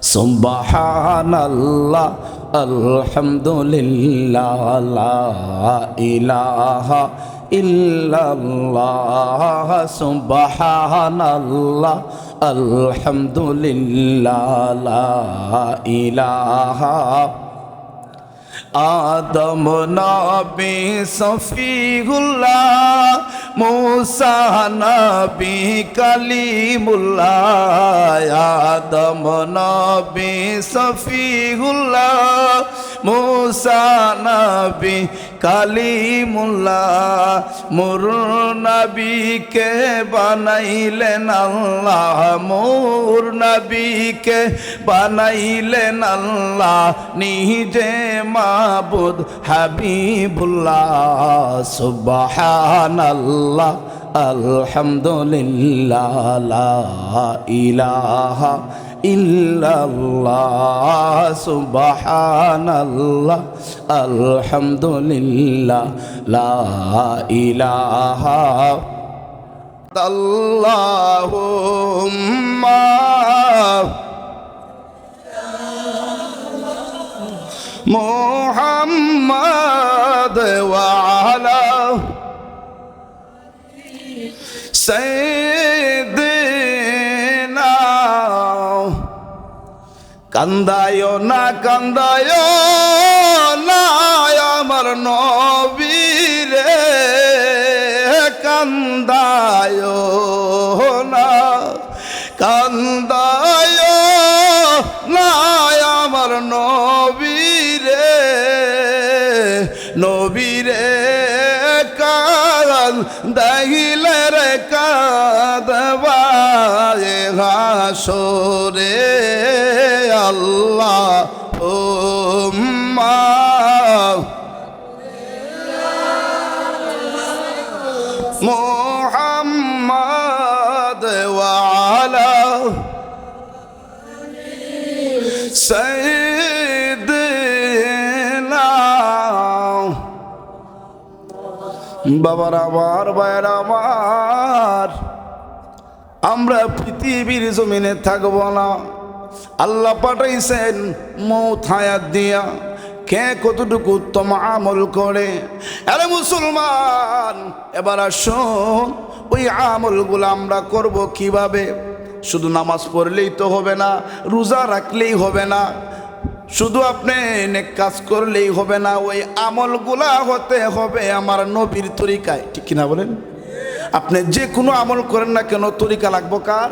সুবহানাল্লাহ আলহামদুলিল্লাহ ইল্লাল্লাহ সুবহানাল্লাহ আলহামদুলিল্লাহ লা ইলাহা আদম নবী সফিহুল্লাহ মুসা নবী কালিমুল্লাহ আদম নবী সফিহুল্লাহ মুসা নবী কালিমুল্লাহ, মুর নবীকে বানাইলেন আল্লাহ, মুর নবীকে বানাইলেন আল্লাহ, নিজে মাবুদ হাবিবুল্লাহ, সুবহানাল্লাহ, আলহামদুলিল্লাহ ইলাহা إلا الله سبحان الله الحمد لله لا إله اللهم محمد وعلى سيدنا কান্দায় না কান্দায় না আমার নবীরে, কান্দায় না কান্দায় না আমার নবীরে নবীরে কাল দাহিলে রে কাদবায় হাসরে আল্লাহ ও মা বাবার আমার ভাইয়ের আমার আমরা পৃথিবীর জমিনে থাকব না। আল্লাহ পাঠাইছেন, মৌত হায়াত দিয়া। কে কতটুকু উত্তম আমল করে? আরে মুসলমান, এবার আসুন, ওই আমলগুলো আমরা করব কীভাবে? শুধু নামাজ পড়লেই তো হবে না, রোজা রাখলেই হবে না। শুধু আপনি নেক কাজ করলেই হবে না, ওই আমলগুলা হতে হবে আমার নবীর তরিকায়। ঠিক কিনা বলেন? আপনি যে কোনো আমল করেন না কেন, তরিকা লাগবো কার?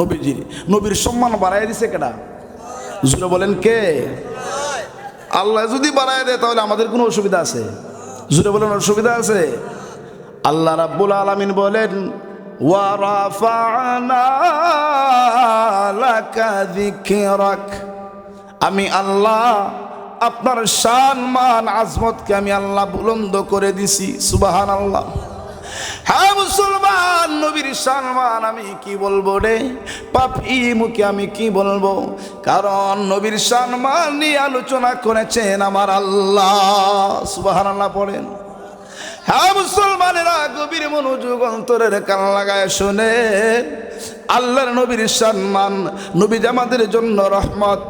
নবীজির নবীর সম্মান বাড়াই দিছে কেটা জুড়ে বলেন কে? আল্লাহ যদি বাড়াই দেয়, তাহলে আমাদের কোনো অসুবিধা আছে? জুড়ে বলেন, অসুবিধা আছে? আল্লাহ রাব্বুল আলামিন বলেন আমি আল্লাহ, আপনার শান মান আজমতকে আমি আল্লাহ বুলন্দ করে দিছি সুবাহান আল্লাহ হ্যাঁ মুসলমান, নবীর সম্মান আমি কি বলব রে? পাপি মুখে আমি কি বলব? কারণ নবীর সম্মান নিয়ে আলোচনা করেছেন আমার আল্লাহ। সুবাহান আল্লাহ পড়েন। হ্যাঁ মুসলমানেরা গভীর মনোযোগ অন্তরের কান লাগায় শুনে, আল্লাহর নবীর সম্মান, নবী আমাদের জন্য রহমত।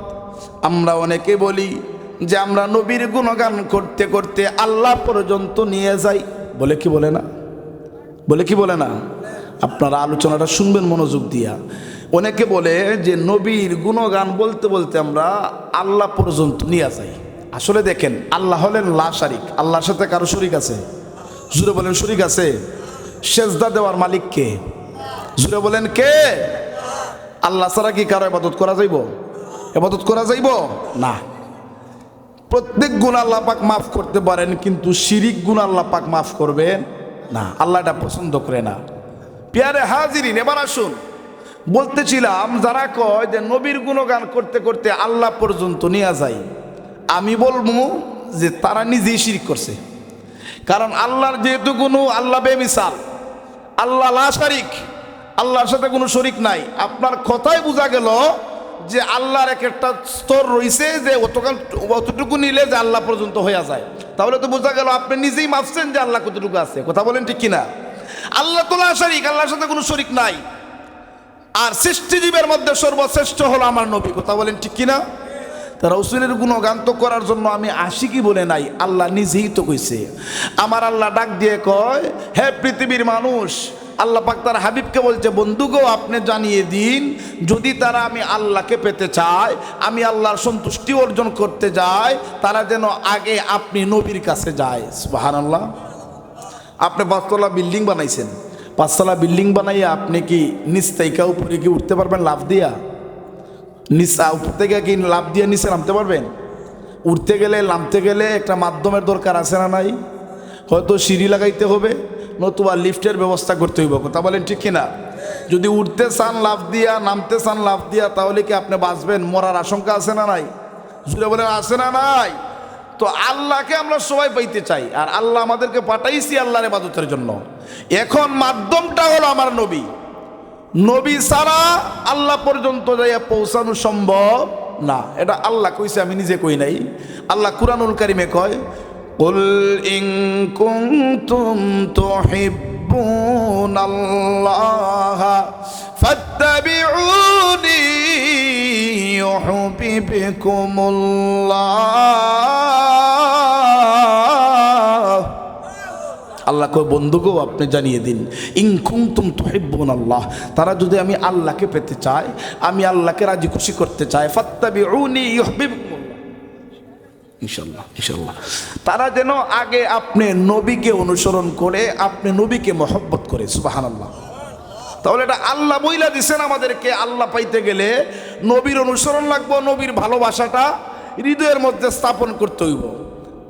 আমরা অনেকে বলি যে আমরা নবীর গুণগান করতে করতে আল্লাহ পর্যন্ত নিয়ে যাই। বলে কি বলে না? বলে কি বলে না? আপনারা আলোচনাটা শুনবেন মনোযোগ দিয়া। অনেকে বলে যে নবীর গুণগান বলতে বলতে আমরা আল্লাহ পর্যন্ত নিয়ে যাই। আসলে দেখেন, আল্লাহ হলেন লা শারিক। আল্লাহর সাথে কারও শরিক আছে? জুড়ে বলেন শরিক আছে। সেজদা দেওয়ার মালিক কে? জুড়ে বলেন কে? আল্লাহ ছাড়া কি কারও এবাদত করা যাইব? এবাদত করা যাইব? না। প্রত্যেক গুণ আল্লাহ পাক মাফ করতে পারেন, কিন্তু শিরিক গুণ আল্লাহ পাক মাফ করবেন না। আল্লাহ এটা পছন্দ করে না। পিয়ারে হাজিরিন, এবার আসুন। বলতেছিলাম, যারা কয় যে নবীর গুণগান করতে করতে আল্লাহ পর্যন্ত নিয়ে যায়, আমি বলব যে তারা নিজেই শিরিক করছে। কারণ আল্লাহর যেহেতু কোনো, আল্লাহ বেমিসাল, আল্লাহ লা শারিক আল্লাহর সাথে কোনো শরিক নাই। আপনার কথাই বোঝা গেল যে আল্লাহর এক একটা স্তর রয়েছে যে অতকাল অতটুকু নিলে যে আল্লাহ পর্যন্ত হয়ে যায়। তাহলে তো বোঝা গেল আপনি নিজেই মাপছেন যে আল্লাহ কতটুকু আছে। কথা বলেন ঠিক কিনা? আল্লাহ তো লা শারিক, আল্লাহর সাথে কোনো শরিক নাই। আর সৃষ্টিজীবের মধ্যে সর্বশ্রেষ্ঠ হলো আমার নবী। কথা বলেন ঠিক কিনা? রসুলের গুণগান তো করার জন্য আমি আসি কি বলে নাই? আল্লাহ নিজেই তো কইছে। আমার আল্লাহ ডাক দিয়ে কয়, হে পৃথিবীর মানুষ আল্লাহ পাক তার হাবিবকে বলছে বন্ধুগো আপনি জানিয়ে দিন, যদি তারা আমি আল্লাহকে পেতে চায়, আমি আল্লাহর সন্তুষ্টি অর্জন করতে যায় তারা যেন আগে আপনি নবীর কাছে যায়। সুবাহান আল্লাহ আপনি পাঁচতলা বিল্ডিং বানাইছেন। পাঁচতলা বিল্ডিং বানাইয়া আপনি কি নিস্তাইকা উপরে কি উঠতে পারবেন লাভ দিয়া? নিচা উপর থেকে কি লাভ দিয়ে নিচে নামতে পারবেন? উঠতে গেলে, নামতে গেলে একটা মাধ্যমের দরকার আছে না নাই? হয়তো সিঁড়ি লাগাইতে হবে। নতুবা লিফটের ব্যবস্থা করতে হইব। কথা বলেন ঠিক কিনা? যদি উঠতে চান লাভ দিয়া, নামতে চান লাভ দিয়া, তাহলে কি আপনি বাঁচবেন? মরার আশঙ্কা আছে না নাই? জুড়ে বলেন, আছে না নাই? তো আল্লাহকে আমরা সবাই পাইতে চাই, আর আল্লাহ আমাদেরকে পাঠাইছি আল্লাহর ইবাদতের জন্য। এখন মাধ্যমটা হলো আমার নবী। নবী ছাড়া আল্লাহ পর্যন্ত যাইয়া পৌঁছানো সম্ভব না। এটা আল্লাহ কইছে, আমি নিজে কই নাই। আল্লাহ কুরআনুল কারিমে কয় قل إن كنتم تحبون الله فاتبعوني يحببكم الله আল্লাহ কয় বন্ধুকেও আপনি জানিয়ে দিন ইনকুম তুম তুহিব্বুন আল্লাহ তারা যদি আমি আল্লাহকে পেতে চায় আমি আল্লাহকে রাজি খুশি করতে চাই ফাত্তাবিউনি ইউহিব্বুকুমুল্লাহ তারা যেন আগে আপনি নবীকে অনুসরণ করে, আপনি নবীকে মহব্বত করে, সুবহানাল্লাহ। তাহলে এটা আল্লাহ বইলা দিছেন আমাদেরকে, আল্লাহ পাইতে গেলে নবীর অনুসরণ লাগবো, নবীর ভালোবাসাটা হৃদয়ের মধ্যে স্থাপন করতে হইব।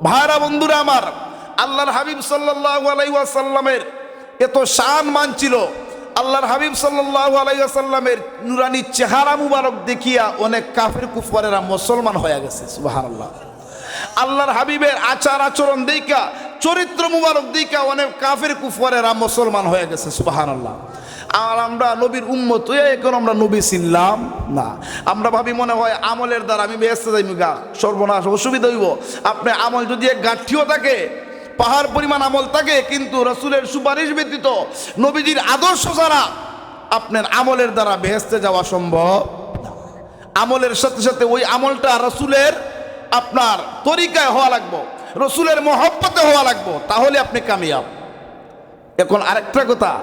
ভাইরা বন্ধুরা আমার, আল্লাহর হাবিব সাল্লাহ আলাইসাল্লামের এত শান মান ছিল আল্লাহর হাবিব সাল্লাহ নুরানি চেহারা মুবারক দেখিয়া অনেক কাফের কুফারেরা মুসলমান হয়ে গেছে সুবাহান আল্লাহ আল্লাহর হাবিবের আচার আচরণ দেখা চরিত্র মুবারক দেখা অনেক কাফের কুফারেরা মুসলমান হয়ে গেছে সুবাহান আল্লাহ আর আমরা নবীর উম্মত এখন আমরা নবী চিনলাম না। আমরা ভাবি মনে হয় আমলের দ্বারা আমি ব্যস্ত যাই গা, সর্বনাশ, অসুবিধা হইব। আপনি আমল যদি এক গাঠিও থাকে, পাহাড় পরিমাণ আমল থাকে, কিন্তু রসুলের সুপারিশ ব্যতীত নবীজির আদর্শ ছাড়া আপনার আমলের দ্বারা বেহেস্তে যাওয়া সম্ভব আমলের সাথে সাথে ওই আমলটা রসুলের আপনার তরিকায় হওয়া লাগবো, রসুলের মহব্বতে হওয়া লাগবো, তাহলে আপনি কামিয়াব। এখন আরেকটা কথা,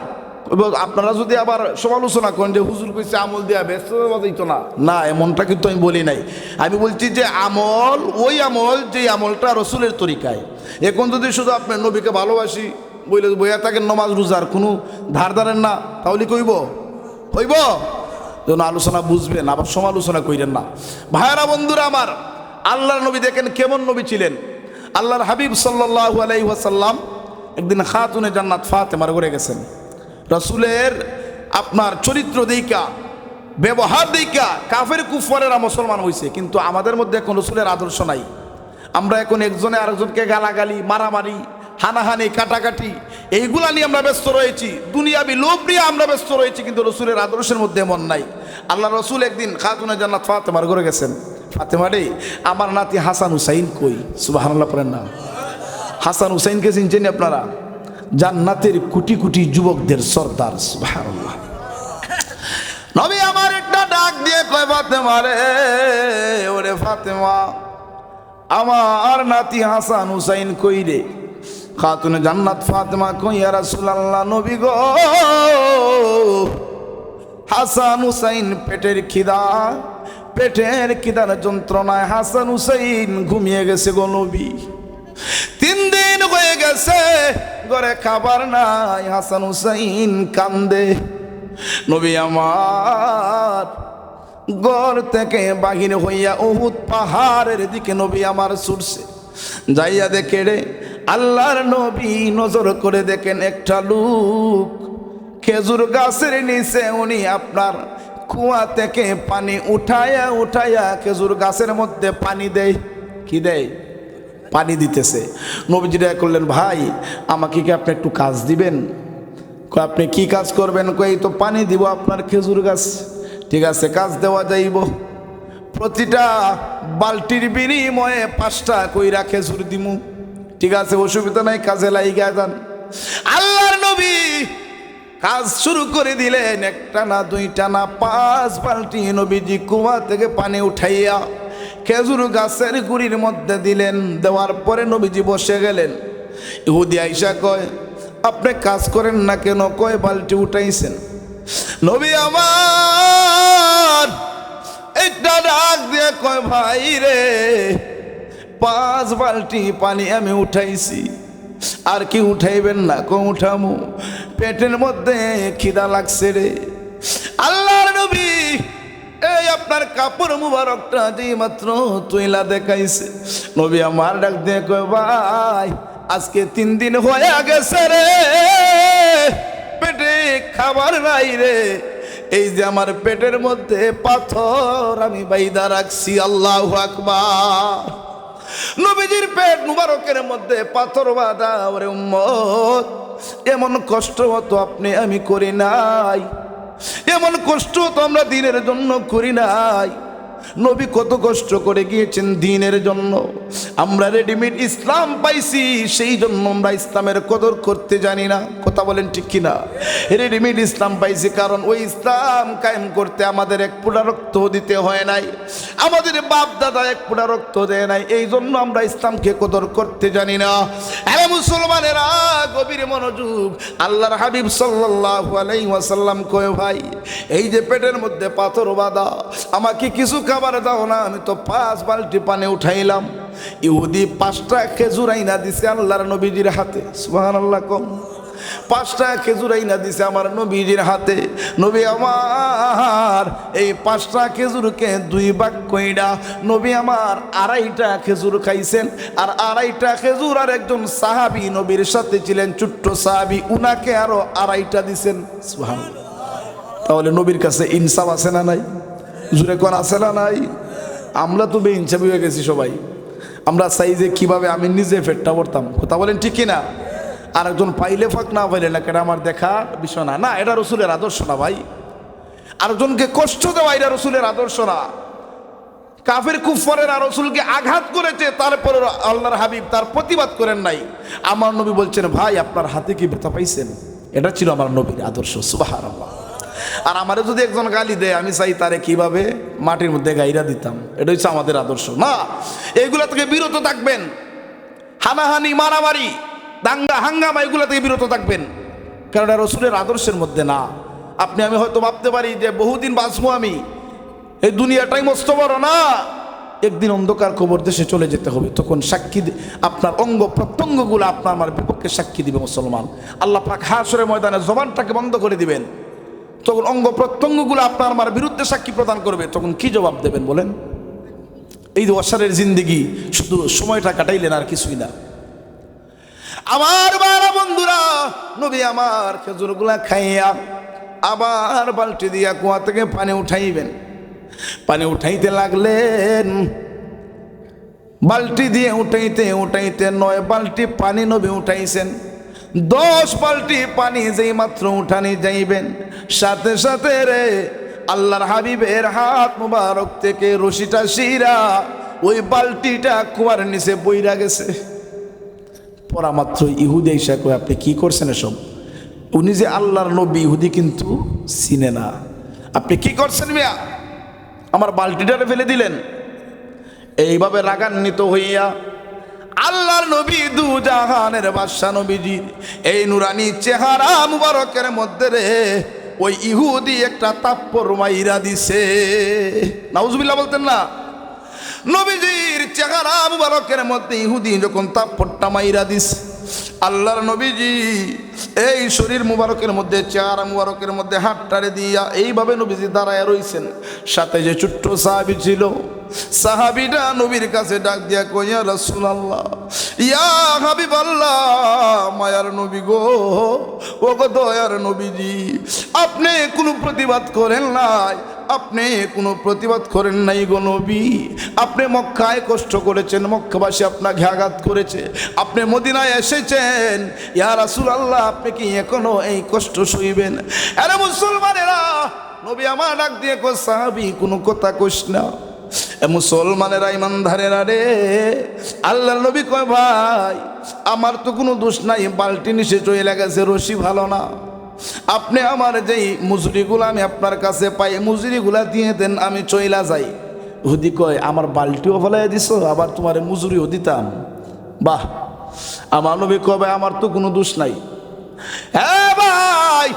আপনারা যদি আবার সমালোচনা করেন যে হুজুর কইছে আমল দেওয়া ব্যস্ত না। না, এমনটা কিন্তু আমি বলি নাই। আমি বলছি যে আমল, ওই আমল যে আমলটা রসুলের তরিকায়। এখন যদি শুধু আপনার নবীকে ভালোবাসি, বইলে বইয়া থাকেন নমাজ রোজার কোনো ধার ধারেন না, তাহলে কইব হইব? যেন আলোচনা বুঝবেন, আবার সমালোচনা কইরেন না। ভাইয়ারা, বন্ধুরা আমার আল্লাহর নবী দেখেন কেমন নবী ছিলেন। আল্লাহর হাবিব সাল্লাহ আলাই ওয়াসাল্লাম একদিন খাতুনে জান্নাত ফাতেমার ঘরে গেছেন। রসুলের আপনার চরিত্র দিকা ব্যবহার দিকা কাফের কুফরেরা মুসলমান হয়েছে কিন্তু আমাদের মধ্যে এখন রসুলের আদর্শ নাই। আমরা এখন একজনে আরেকজনকে গালাগালি, মারামারি, হানাহানি, কাটাকাটি, এইগুলা নিয়ে আমরা ব্যস্ত রয়েছি। দুনিয়াবি লোভ নিয়ে আমরা ব্যস্ত রয়েছি, কিন্তু রসুলের আদর্শের মধ্যে মন নাই। আল্লাহ রসুল একদিন খাতুনে জান্নাত ফাতেমার ঘরে গেছেন। ফাতেমা রে, আমার নাতি হাসান হুসাইন কই? সুবাহ পড়েন না। হাসান হুসাইনকে চিনছেন আপনারা? জান্নাতের কোটি কোটি যুবকদের সর্দার, সুবহানাল্লাহ। নবী আমার একটা ডাক দিয়ে কয়, ফাতেমা রে, ওরে ফাতেমা, আমার নাতি হাসান হুসাইন কই রে? খাতুনে জান্নাত ফাতেমা কই, ইয়া রাসূলুল্লাহ, নবী গো, হাসান হুসাইন পেটের খিদা পেটের খিদার যন্ত্রণায় হাসান হুসাইন ঘুমিয়ে গেছে গো নবী। তিন দিন হয়ে গেছে, ঘরে খাবার নাই, হাসান হুসাইন কান্দে। নবী আমার গড় থেকে বাহির হইয়া উহুদ পাহাড়ের দিকে নবী আমার ছুটছে। যাইয়া দেখে রে, আল্লাহর নবী নজর করে দেখেন একটা লোক। খেজুর গাছের নিচে উনি আপনার কুয়া থেকে পানি উঠায়া উঠায়া খেজুর গাছের মধ্যে পানি দেয়। কি দেয়? পানি দিতেছে। নবীজিরা করলেন, ভাই, আমাকে কি আপনি একটু কাজ দিবেন? আপনি কি কাজ করবেন? কই তো পানি দিব আপনার খেজুর গাছ। ঠিক আছে, কাজ দেওয়া যাইব। প্রতিটা বালতির বিনিময়ে পাঁচটা কইরা খেজুর দিমু। ঠিক আছে, অসুবিধা নাই, কাজে লাইগা যান। আল্লাহর নবী কাজ শুরু করে দিলেন। একটা না দুইটা না পাঁচ বালতি নবীজি কুয়া থেকে পানি উঠাইয়া খেজুর গাছের গুড়ির মধ্যে দিলেন। দেওয়ার পরে নবীজি বসে গেলেন। ইহুদি আইসা কয়, আপনি কাজ করেন না কেন? কয় বালতি উঠাইছেন? নবী আমার একটা ডাক দিয়ে কয়, ভাই রে, পাঁচ বালতি পানি আমি উঠাইছি। আর কি উঠাইবেন না কো উঠামু? পেটের মধ্যে খিদা লাগছে রে। আল্লাহর নবী, এই আপনার কাপড় মুবারকটা যে মাত্র তুইলা দেখাইছে। নবী আমার ডাক দিয়ে কয়, ভাই, আজকে তিন দিন হয়ে গেছে রে। পেটে খাবার নাই রে। এই যে আমার পেটের মধ্যে পাথর আমি বাইদা রাখছি, আল্লাহ আকবার। নবীজির পেট মুবারকের মধ্যে পাথর বাঁধা, ওরে উম্মত, এমন কষ্ট হতো আপনি, আমি করি নাই। এমন কষ্ট তো আমরা দিনের জন্য করি নাই। নবী কত কষ্ট করে গিয়েছেন দিনের জন্য। আমরা রেডিমেড ইসলাম পাইছি, সেই জন্য আমরা ইসলামের কদর করতে জানি না। কথা বলেন ঠিক কিনা? রেডিমেড ইসলাম পাইছি কারণ ওই ইসলাম কায়েম করতে আমাদের এক পুরা রক্ত দিতে হয় নাই। আমাদের বাপ দাদা এক পুরা রক্ত দেয় নাই। এই জন্য আমরা ইসলামকে কদর করতে জানি না। আরে মুসলমানেরা, গভীর মনোযোগ। আল্লাহর হাবিব সাল্লাল্লাহু আলাইহি ওয়াসাল্লাম কয়, ভাই, এই যে পেটের মধ্যে পাথর বাঁধা, আমাকে কিছু খাবার দাও না, আমি তো পাঁচ বালতি পানি উঠাইলাম। ইহুদি পাঁচটা খেজুর আইনা দিছে আল্লাহর নবীজির হাতে। সুহান আল্লাহ কম। পাঁচটা খেজুর আইনা দিছে আমার নবীজির হাতে। নবী আমার, এই পাঁচটা খেজুরকে দুই ভাগ কইরা নবী আমার আড়াইটা খেজুর খাইছেন। আর আড়াইটা খেজুর আর একজন সাহাবি নবীর সাথে ছিলেন ছোট্ট সাহাবি, উনাকে আরও আড়াইটা দিছেন। সুবহানাল্লাহ। তাহলে নবীর কাছে ইনসাফ আছে না নাই? জুড়ে কোন আছে না নাই? আমরা তো বেইনসাফি হয়ে গেছি সবাই। আমরা চাই যে কীভাবে আমি নিজে ফেটটা পড়তাম। কথা বলেন ঠিক কিনা? আর একজন পাইলে ফাঁক, না পাইলে না, কেন আমার দেখা বিষয় না? না, এটা রসুলের আদর্শ না ভাই। আরেকজনকে কষ্ট দেওয়া, এটা রসুলের আদর্শ না। কাফের কুফরের আর রসুলকে আঘাত করেছে, তারপরে আল্লাহর হাবিব তার প্রতিবাদ করেন নাই। আমার নবী বলছেন, ভাই, আপনার হাতে কি ব্যথা পাইছেন? এটা ছিল আমার নবীর আদর্শ সুবাহ আর আমারে যদি একজন গালি দেয়, আমি চাই তারে কীভাবে মাটির মধ্যে গাইরা দিতাম। এটা হচ্ছে আমাদের আদর্শ। না, এইগুলা থেকে বিরত থাকবেন। হানাহানি, মারামারি, দাঙ্গা, হাঙ্গামা, এগুলা থেকে বিরত থাকবেন। এটা রসুলের আদর্শের মধ্যে না। আপনি, আমি হয়তো ভাবতে পারি যে বহুদিন বাঁচবো আমি। এই দুনিয়াটাই মস্ত বড় না। একদিন অন্ধকার খবর দেশে চলে যেতে হবে। তখন সাক্ষী আপনার অঙ্গ প্রত্যঙ্গগুলো আপনার আমার বিপক্ষে সাক্ষী দিবে মুসলমান। আল্লাহ পাক হাসরের ময়দানে জবানটাকে বন্ধ করে দিবেন। তখন অঙ্গ প্রত্যঙ্গগুলো আপনার আমার বিরুদ্ধে সাক্ষী প্রদান করবে। তখন কি জবাব দেবেন বলেন? এই অসারের জিন্দিগি, শুধু সময়টা কাটাইলেন আর কিছুই না। আমার বারা বন্ধুরা, নবী আমার খেজুরগুলা খাইয়া আবার বালতি দিয়া কুয়া থেকে পানি উঠাইবেন। পানি উঠাইতে লাগলেন। বালটি দিয়ে উঠাইতে উঠাইতে নয়, বালটি পানি নবী উঠাইছেন। দশ বালতি পানি যেই মাত্র উঠানি যাইবেন, সাথে সাথে রে আল্লাহর হাবিবের হাত মুবারক থেকে রশিটা শিরা ওই বালতিটা কুয়ার নিচে বইরা গেছে। পরা মাত্র ইহুদি এসে কয়, আপনি কি করছেন এসব? উনি যে আল্লাহর নবী, ইহুদি কিন্তু চিনে না। আপনি কি করছেন মিয়া? আমার বালতিটারে ফেলে দিলেন। এইভাবে রাগান্বিত হইয়া আল্লাহর নবী দু জাহানের বাদশা নবীজি। এই নুরানি চেহারা মুবারকের মধ্যে রে, ওই ইহুদি একটা তাপ্পর মাইরা দিছে। নাউজুবিল্লাহ বলতেন না। নবীজির চেহারা মুবারকের মধ্যে ইহুদি যখন তাপ্পরটা মাইরা দিছে, আল্লাহর নবীজি এই শরীর মুবারকের মধ্যে, চেহারা মুবারকের মধ্যে হাতটারে দিয়া এইভাবে নবীজি দাঁড়ায় রইছেন। সাথে যে ছোট্ট সাহাবি ছিল, সাহাবিটা নবীর কাছে ডাক দিয়া কইয়া রাসূল আল্লাহ ইয়া হাবিব আল্লাহ মায়ার নবী গো, ও গো দয়ার নবীজি, আপনি কোনো প্রতিবাদ করেন নাই, আপনি কোনো প্রতিবাদ করেন নাই গো নবী। আপনি মক্কায় কষ্ট করেছেন, মক্কাবাসী আপনাকে আঘাত করেছে। আপনি মদিনায় এসেছেন, ইয়া রাসূল আল্লাহ আপনি কি এখনও এই কষ্ট সইবেন? আরে মুসলমানেরা, নবী আমার ডাক দিয়ে কো সাহাবি, কোনো কথা কইস না। মুসলমানেরা ইমানধারেরা রে আল্লাহ নবী কয়, ভাই, আমার তো কোনো দোষ নাই, বালতি নিচে চলে গেছে, রশি ভালো না। আপনি আমার যেই মজুরিগুলো আমি আপনার কাছে পাই, মজুরিগুলা দিয়ে দেন, আমি চইলা যাই। হুদি কয়, আমার বালতিও ফেলাই দিছ, আবার তোমার মজুরিও দিতাম। বাহ! আমার নবী কবে আমার তো কোনো দোষ নাই। ভাই,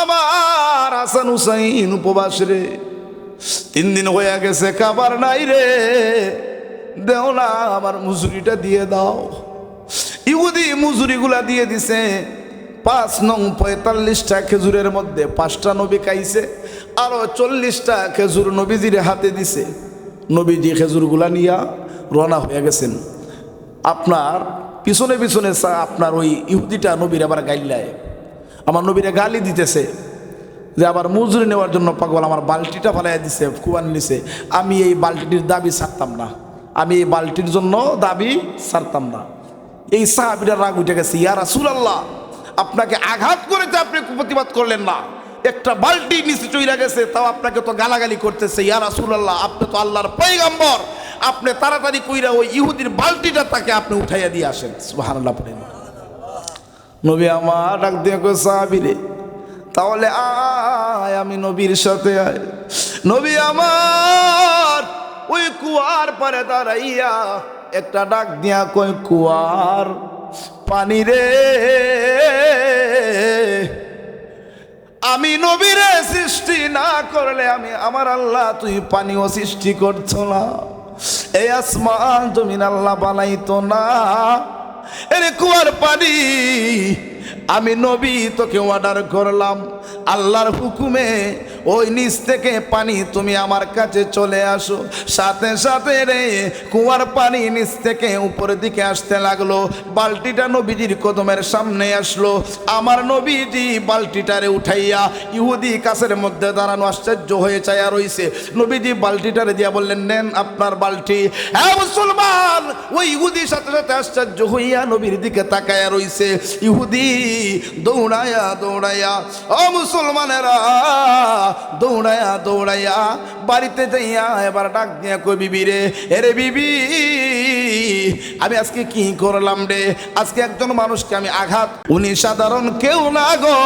আমার হাসান হুসাইন উপবাস রে। তিন দিন হয়ে গেছে, খাবার নাই রে। দেও না, আমার মুজুরিটা দিয়ে দাও। ইহুদি মজুরিগুলা দিয়ে দিছে। পাঁচ নং পঁয়তাল্লিশটা খেজুরের মধ্যে পাঁচটা নবী খাইছে, আরও চল্লিশটা খেজুর নবীজির হাতে দিছে। নবীজি খেজুরগুলা নিয়া রওনা হয়ে গেছেন। আপনার পিছনে পিছনে আপনার ওই ইহুদিটা নবীর আবার গাইলায় আমার নবীরে গালি দিতেছে যে আবার মজুরি নেওয়ার জন্য পাগল আমার বালতিটা ফেলাই দিছে কুয়ান নিছে। আমি এই বালতিটির দাবি ছাড়তাম না। আমি এই বালতির জন্য দাবি ছাড়তাম না। এই সাহাবিটার রাগ উঠে গেছে, ইয়া রাসূলুল্লাহ, আপনাকে আঘাত করে করেছে, আপনি প্রতিবাদ করলেন না। একটা বালতি নিচে চইরা গেছে, তাও আপনাকে তো গালাগালি করতেছে। ইয়া রাসূলুল্লাহ, আপনি তো আল্লাহর পয়গাম্বর আপনি তাড়াতাড়ি কইরা ওই ইহুদির বালতিটা তাকে আপনি উঠাইয়া দিয়ে আসেন। সুবহানাল্লাহ পড়েন। নবী আমার ডাক দিয়ে কই সাহাবিরে তাহলে আয়, আমি নবীর সাথে আয়। নবী আমার ওই কুয়ার পারে দাঁড়াইয়া একটা ডাক দিয়া কই কুয়ার পানি রে, আমি নবীরে সৃষ্টি না করলে আমি আমার আল্লাহ, তুই পানিও সৃষ্টি করছ না। এই আসমান জমিন আল্লাহ বানাইতো না। এরে কুয়ার পানি, আমি নবী তোকে অর্ডার করলাম। আল্লাহর হুকুমে ওই নিচ থেকে পানি তুমি আমার কাছে চলে আসো। সাথে সাথে রে কুয়ার পানি নিচ থেকে উপরের দিকে আসতে লাগল। বালতিটা নবীজির কদমের সামনে আসলো। আমার নবীজি বালতিটারে উঠাইয়া ইহুদি কাছের মধ্যে দাঁড়ানো আশ্চর্য হয়ে চায়া রইছে। নবীজি বালতিটারে দিয়া বললেন, নেন আপনার বালতি। হ্যাঁ মুসলমান! ওই ইহুদির সাথে সাথে আশ্চর্য হইয়া নবীর দিকে তাকায়া রইছে। ইহুদি দৌড়ায়া দৌড়াইয়া ও মুসলমানেরা দৌড়ায়া দৌড়াইয়া বাড়িতে যাইয়া এবার ডাক দিয়া কই বিবি রে এরে বিবি, আমি আজকে কি করলাম রে? আজকে একজন মানুষকে আমি আঘাত। উনি সাধারণ কেউ না গো।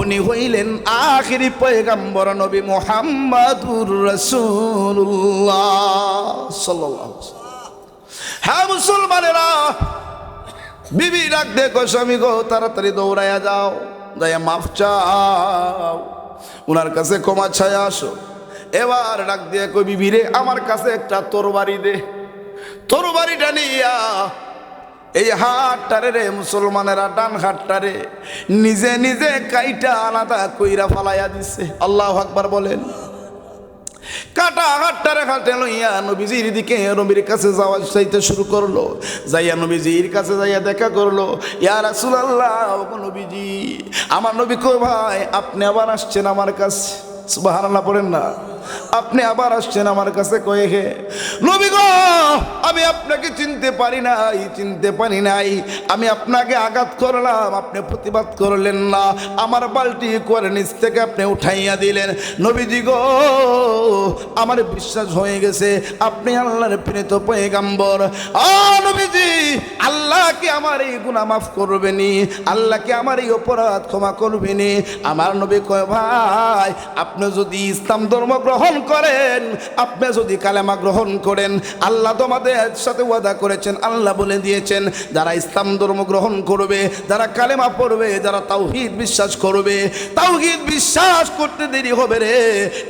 উনি হইলেন আখিরি পয়গাম্বর নবী মোহাম্মদুর রসুল্লাহ ওয়াসাল্লাম। হ্যাঁ মুসলমানেরা, বিবি ডাক দেখো স্বামী গো, তাড়াতাড়ি দৌড়াইয়া যাও যাইয়া মাফ চাও। উনার কাছে ক্ষমা ছায়া আসো। এবার ডাক দিয়ে কবি বিবি আমার কাছে একটা তরবারি দে। তরবারিটা নিয়া এই হাটটারে রে মুসলমানেরা ডান হাটটারে নিজে নিজে কাইটা আলাদা কইরা ফালাইয়া দিছে। আল্লাহ আকবার বলেন। কাটা হাটটারে হাটে লইয়া নবীজির দিকে নবীর কাছে যাওয়া চাইতে শুরু করল। যাইয়া নবীজির কাছে যাইয়া দেখা করল, ইয়া রাসূলুল্লাহ ও নবীজি, আমার নবী কো ভাই? আপনি আবার আসছেন আমার কাছে? সুবহানাল্লাহ, পড়েন না। আপনি আবার আসছেন আমার কাছে কয়ে হে। নবী গো, আমি আপনাকে চিনতে পারি নাই, চিনতে পারি নাই। আমি আপনাকে আঘাত করলাম, আপনি প্রতিবাদ করলেন না। আমার বালতি করে নিচ থেকে আপনি উঠাইয়া দিলেন। নবীজি গো, আমার বিশ্বাস হয়ে গেছে, আপনি আল্লাহর প্রেরিত পয়গাম্বর। আ নবীজি আল্লাহ কি আমার এই গুনাহ মাফ করবেনি আল্লাহ কি আমার এই অপরাধ ক্ষমা করবেনি। আমার নবী কয়, ভাই, আপনি যদি ইসলাম ধর্ম গ্রহণ করেন। আপনি যদি কালেমা গ্রহণ করেন, আল্লাহ তোমাদের সাথে ওয়াদা করেছেন, আল্লাহ বলে দিয়েছেন, যারা ইসলাম ধর্ম গ্রহণ করবে, যারা কালেমা পড়বে, যারা তাওহিদ বিশ্বাস করবে, তাওহিদ বিশ্বাস করতে দেরি হবে রে।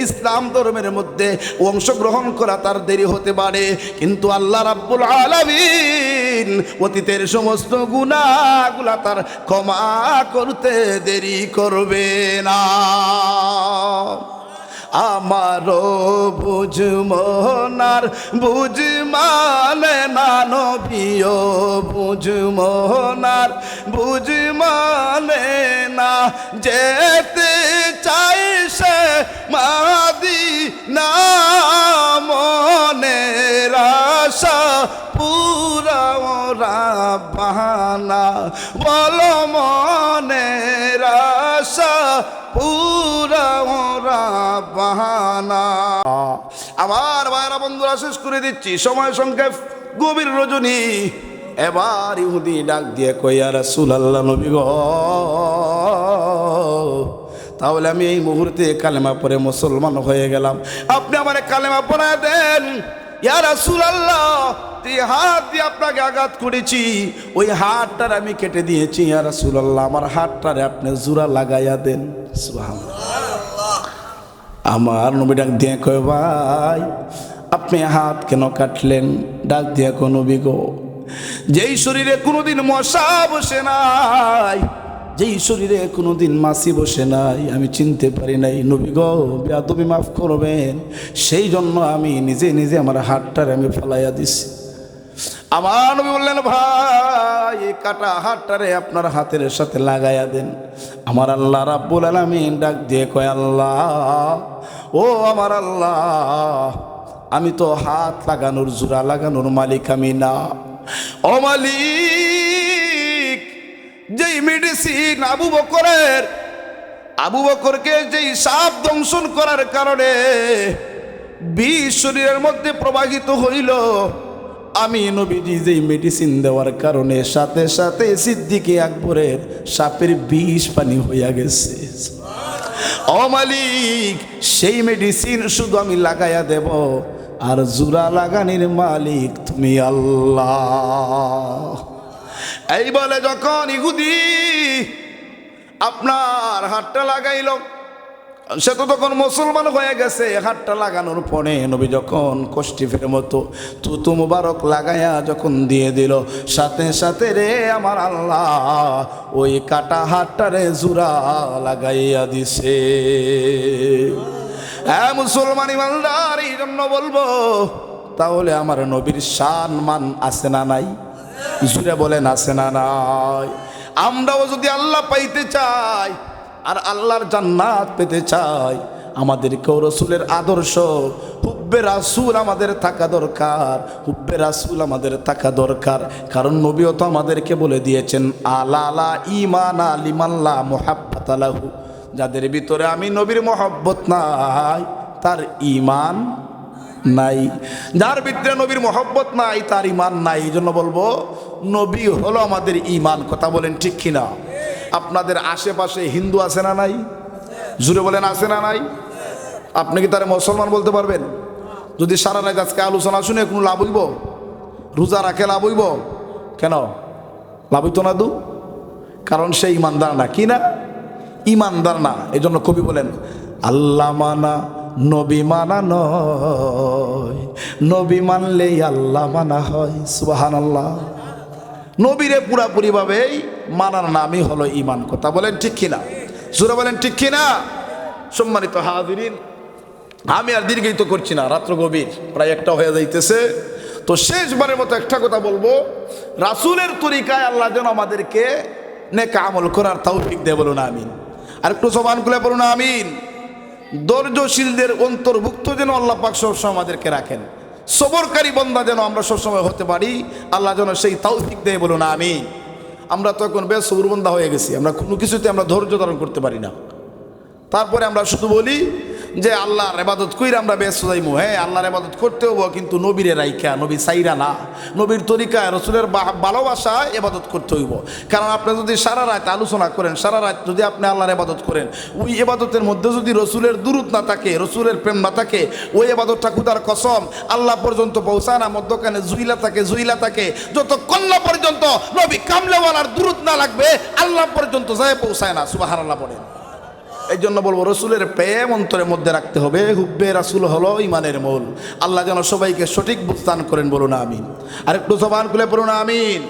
ইসলাম ধর্মের মধ্যে অংশগ্রহণ করা তার দেরি হতে পারে, কিন্তু আল্লাহ রাব্বুল আলামিন অতীতের সমস্ত গুনাহগুলা তার ক্ষমা করতে দেরি করবে না। আমারও বুঝ মোহনার, বুঝ মানে না নবীও বুঝ মোহনার, বুঝ মানে না যেতে চাই সে মাদি না মনের রাশা পুরা ওরা বাহানা বলো মনের আশা পুরা বাহানা। আমার ভাইরা বন্ধুরা শেষ করে দিচ্ছি। সময় সংক্ষেপ, গভীর রজনী। এবার ইহুদি ডাক দিয়ে কইয়া রাসুল আল্লাহ নবী গো। তাহলে আমি এই মুহূর্তে কালেমা পরে মুসলমান হয়ে গেলাম। আপনি আমার কালেমা পড়া দেন। ইয়া রাসুল আল্লাহ যে হাত দিয়ে আপনাকে আঘাত করেছি। ওই হাতটার আমি কেটে দিয়েছি, ইয়া রাসুল আল্লাহ আমার হাতটারে আপনি জোড়া লাগাইয়া দেন। আমার নবী ডাক দিয়ে কয়, ভাই, আপনি হাত কেন কাটলেন? ডাক দিয়ে কোন নবী গো, যেই শরীরে কোনোদিন মশা বসে নাই, যেই শরীরে কোনোদিন মাসি বসে নাই, আমি চিনতে পারি নাই। নবী গো, বেয়াদবি মাফ করবেন। সেই জন্য আমি নিজে নিজে আমার হাতটারে আমি ফেলাইয়া দিছি। আমার বললেন, ভাই, কাটা হাতটারে আপনার হাতের সাথে লাগাইয়া দেন। আমার আল্লাহ রাব্বুল আলামিন ডাক দিয়ে কয়, আল্লাহ, ও আমার আল্লাহ, আমি তো হাত লাগানোর, জোড়া লাগানোর মালিক আমি না। ও মালিক, যেই মেডিসিন আবু বকরের, আবু বকরকে যেই সাপ দংশন করার কারণে বিষ শরীরের মধ্যে প্রবাহিত হইল আমি নবীজি যেই মেডিসিন দেওয়ার কারণে সাথে সাথে সিদ্দিকে আকবরের সাপের বিষ পানি হইয়া গেছে। ও মালিক, সেই মেডিসিন শুধু আমি লাগাইয়া দেব, আর জুরা লাগানির মালিক তুমি আল্লাহ। এই বলে যখন ইহুদি আপনার হাতটা লাগাইল সে তো তখন মুসলমান হয়ে গেছে, হাতটা লাগানোর পরে নবী যখন কষ্টিফের মতো তুতু মুবারক লাগাইয়া যখন দিয়ে দিল, সাথে সাথে রে আমার আল্লাহ, ওই কাটা হাতটারে জুরা লাগাইয়া দিছে। হ্যাঁ মুসলমান ইমানদার, এই জন্য বলব, তাহলে আমার নবীর শান মান আছে না নাই? জুড়ে বলেন, আছে না নাই? আমরাও যদি আল্লাহ পাইতে চাই আর আল্লাহর জান্নাত পেতে চাই। আমাদেরকেও রসুলের আদর্শ, হুব্বে রাসুল আমাদের থাকা দরকার, হুব্বে রাসুল আমাদের থাকা দরকার। কারণ নবীও তো আমাদেরকে বলে দিয়েছেন, আলালা ইমান আলিমাল্লা মোহাব্বত আলাহু যাদের ভিতরে আমি নবীর মহব্বত নাই, তার ইমান নাই। যার ভিতরে নবীর মহব্বত নাই, তার ইমান নাই। এই জন্য বলব, নবী হলো আমাদের ইমান কথা বলেন ঠিক কিনা? আপনাদের আশেপাশে হিন্দু আছে না নাই? জুড়ে বলেন আছে না নাই? আপনি কি তার মুসলমান বলতে পারবেন? যদি সারা রাত আজকে আলোচনা শুনে কোনো লাভ হইব? রোজা রাখে লাভ হইব? কেন? লাভ হইতো না দু কারণ সে ইমানদার না। কি না? ইমানদার না। এই জন্য কবি বলেন, আল্লাহ মানা, নবী মানা নয়। নবী মানলেই আল্লাহ মানা হয়। সুবাহান আল্লাহ নবীরে পুরাপুরিভাবেই মানার নামই হলো ইমান কথা বলেন ঠিক কিনা? সুরা বলেন ঠিক কিনা? সম্মানিত হাজিরিন, আমি আর দীর্ঘিত করছি না, রাত্র গভীর, প্রায় একটা হয়ে যাইতেছে। তো শেষবারের মতো একটা কথা বলব, রাসুলের তরিকায় আল্লাহ যেন আমাদেরকে নেকা আমল করার তৌফিক দেয় বলুন, আমিন। আর একটু সবান খুলে বলুন, আমিন। ধৈর্যশীলদের অন্তর্ভুক্ত যেন আল্লাহ পাক সবসময় আমাদেরকে রাখেন। সবরকারী বন্দা যেন আমরা সবসময় হতে পারি, আল্লাহ যেন সেই তৌফিক দেয় বলুন, আমিন। আমরা তখন বেশ সবরবন্দা হয়ে গেছি, আমরা কোনো কিছুতে আমরা ধৈর্য ধারণ করতে পারি না। তারপরে আমরা শুধু বলি যে আল্লাহর এবাদত কইরা আমরা ব্যস্ত যাইমু। হ্যাঁ আল্লাহর এবাদত করতে হব, কিন্তু নবীরে রাইকা নবী সাইরা না। নবীর তরিকায়, রসুলের ভালোবাসায় এবাদত করতে হইব। কারণ আপনি যদি সারা রাত আলোচনা করেন, সারা রাত যদি আপনি আল্লাহর এবাদত করেন, ওই এবাদতের মধ্যে যদি রসুলের দূরত না থাকে, রসুলের প্রেম না থাকে, ওই এবাদতটা খুদার কসম, আল্লাহ পর্যন্ত পৌঁছায় না, মধ্যখানে জুইলা থাকে জুইলা থাকে। যত কন্যা পর্যন্ত নবী কামলেওয়ালার দূরত না লাগবে, আল্লাহ পর্যন্ত যায় পৌঁছায় না সুবাহ আল্লাহ পড়েন এই জন্য বলব, রসুলের প্রেম অন্তরের মধ্যে রাখতে হবে। হুব্বে রাসুল হলো ইমানের মূল। আল্লাহ যেন সবাইকে সঠিক বুস্তান করেন, বলুন আমিন। আর একটু সবান খুলে বলুন আমিন।